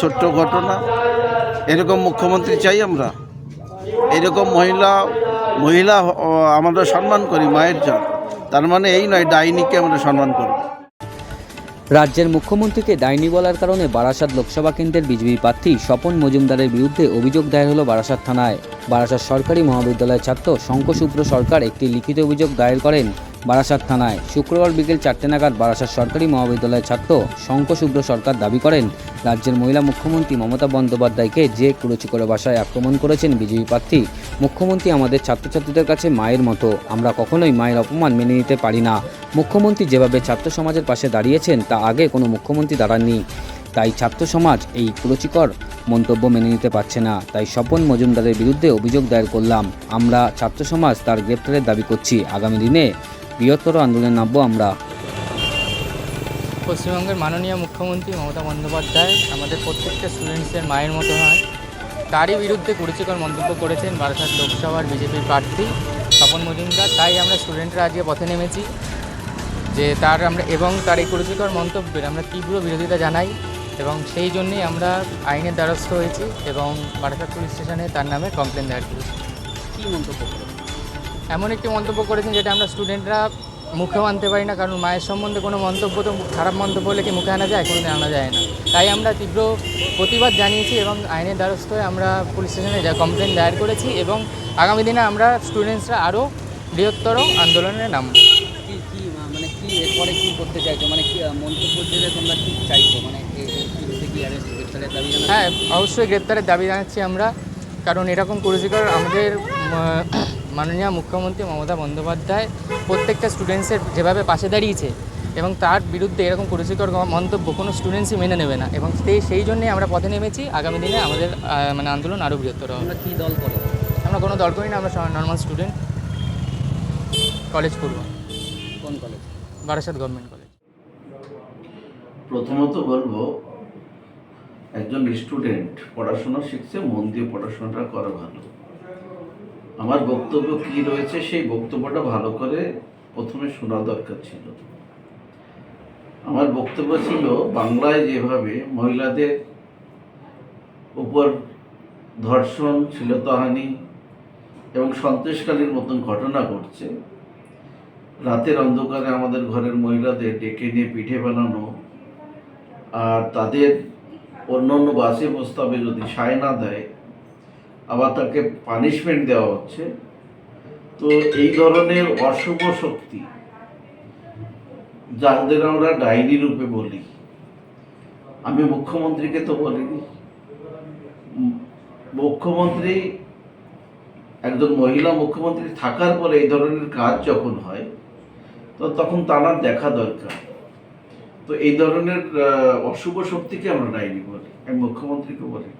ছোট্ট ঘটনা। এরকম মুখ্যমন্ত্রী চাই আমরা। এরকম মহিলা মহিলা আমরা সম্মান করি মায়ের জাত। তার মানে এই নয়, ডাইনিকে আমরা সম্মান করব। রাজ্যের মুখ্যমন্ত্রীকে ডাইনি বলার কারণে বারাসাত লোকসভা কেন্দ্রের বিজেপি প্রার্থী স্বপন মজুমদারের বিরুদ্ধে অভিযোগ দায়ের হলো বারাসাত থানায়। বারাসাত সরকারি মহাবিদ্যালয়ের ছাত্র শঙ্কশুভ্র সরকার একটি লিখিত অভিযোগ দায়ের করেন বারাসাত থানায়। শুক্রবার বিকেল চারটে নাগাদ বারাসাত সরকারি মহাবিদ্যালয়ের ছাত্র শঙ্কশুভ্র সরকার দাবি করেন, রাজ্যের মহিলা মুখ্যমন্ত্রী মমতা বন্দ্যোপাধ্যায়কে যে কুরুচিকর ভাষায় আক্রমণ করেছেন বিজেপি প্রার্থী, মুখ্যমন্ত্রী আমাদের ছাত্রছাত্রীদের কাছে মায়ের মতো। আমরা কখনোই মায়ের অপমান মেনে নিতে পারি না। মুখ্যমন্ত্রী যেভাবে ছাত্র সমাজের পাশে দাঁড়িয়েছেন, তা আগে কোনো মুখ্যমন্ত্রী দাঁড়াননি। তাই ছাত্র সমাজ এই কুরুচিকর মন্তব্য মেনে নিতে পারছে না। তাই স্বপন মজুমদারের বিরুদ্ধে অভিযোগ দায়ের করলাম। আমরা ছাত্র সমাজ তার গ্রেপ্তারের দাবি করছি। আগামী দিনে বৃহত্তর আন্দোলনে নামবো আমরা। পশ্চিমবঙ্গের মাননীয় মুখ্যমন্ত্রী মমতা বন্দ্যোপাধ্যায় আমাদের প্রত্যেকটা স্টুডেন্টসের মায়ের মতো হয় তারই বিরুদ্ধে কুরুচিকর মন্তব্য করেছেন বারাসাত লোকসভার বিজেপির প্রার্থী স্বপন মজুমদার। তাই আমরা স্টুডেন্টরা আজকে পথে নেমেছি যে তার আমরা এবং তার এই কুরুচিকর মন্তব্যের আমরা তীব্র বিরোধিতা জানাই এবং সেই জন্যেই আমরা আইনের দ্বারস্থ হয়েছি এবং বারাসাত পুলিশ স্টেশনে তার নামে কমপ্লেন দায়ের করেছি। কি মন্তব্য এমন একটি মন্তব্য করেছেন যেটা আমরা স্টুডেন্টরা মুখেও আনতে পারি না কারণ মায়ের সম্বন্ধে কোনো মন্তব্য তো খারাপ মন্তব্য হলে কি মুখে আনা যায়? কোনোদিন আনা যায় না। তাই আমরা তীব্র প্রতিবাদ জানিয়েছি এবং আইনের দ্বারস্থ হয়ে আমরা পুলিশ স্টেশনে যা কমপ্লেন দায়ের করেছি এবং আগামী দিনে আমরা স্টুডেন্টসরা আরও বৃহত্তর আন্দোলনে নামব। কি কি মানে কি এরপরে কি করতে চাইছো? মানে কি মন্তব্য দিলে তোমরা কি চাইছো? মানে হ্যাঁ অবশ্যই গ্রেপ্তারের দাবি জানাচ্ছি আমরা কারণ এরকম কুরুচিকর আমাদের মাননীয় মুখ্যমন্ত্রী মমতা বন্দ্যোপাধ্যায় প্রত্যেকটা স্টুডেন্টসের যেভাবে পাশে দাঁড়িয়েছে এবং তার বিরুদ্ধে এরকম কুরুচিকর মন্তব্য কোনো স্টুডেন্টসই মেনে নেবে না এবং সেই সেই জন্যই আমরা পথে নেমেছি। আগামী দিনে আমাদের মানে আন্দোলন আরও বৃহত্তর হবে। তোমরা কি দল করো আমরা কোনো দল করি না আমরা নর্মাল স্টুডেন্ট কলেজ পড়ব। কোন কলেজ? বারাসাত গভর্নমেন্ট কলেজ প্রথমত বলব একজন স্টুডেন্ট পড়াশোনা শিখছে মন দিয়ে পড়াশোনাটা করা ভালো। আমার বক্তব্য কি রয়েছে সেই বক্তব্যটা ভালো করে প্রথমে শোনা দরকার ছিল। আমার বক্তব্য ছিল বাংলায় যেভাবে মহিলাদের উপর ধর্ষণ, শ্লীলতাহানি এবং সন্ত্রাসকালীর মতন ঘটনা ঘটছে, রাতের অন্ধকারে আমাদের ঘরের মহিলাদের ডেকে নিয়ে পিঠে বানানো আর তাদের অন্য অন্য বাসে প্রস্তাবে যদি সায় না দেয় আবার তাকে পানিশমেন্ট দেওয়া হচ্ছে। তো এই ধরনের অশুভ শক্তি যাদের আমরা ডাইনি রূপে বলি। আমি মুখ্যমন্ত্রীকে তো বলিনি। মুখ্যমন্ত্রী, একজন মহিলা মুখ্যমন্ত্রী থাকার পরে এই ধরনের কাজ যখন হয়, তো তখন তার দেখা দরকার। তো এই ধরনের অশুভ শক্তিকে আমরা ডাইনি বলি, আমি মুখ্যমন্ত্রীকে বলি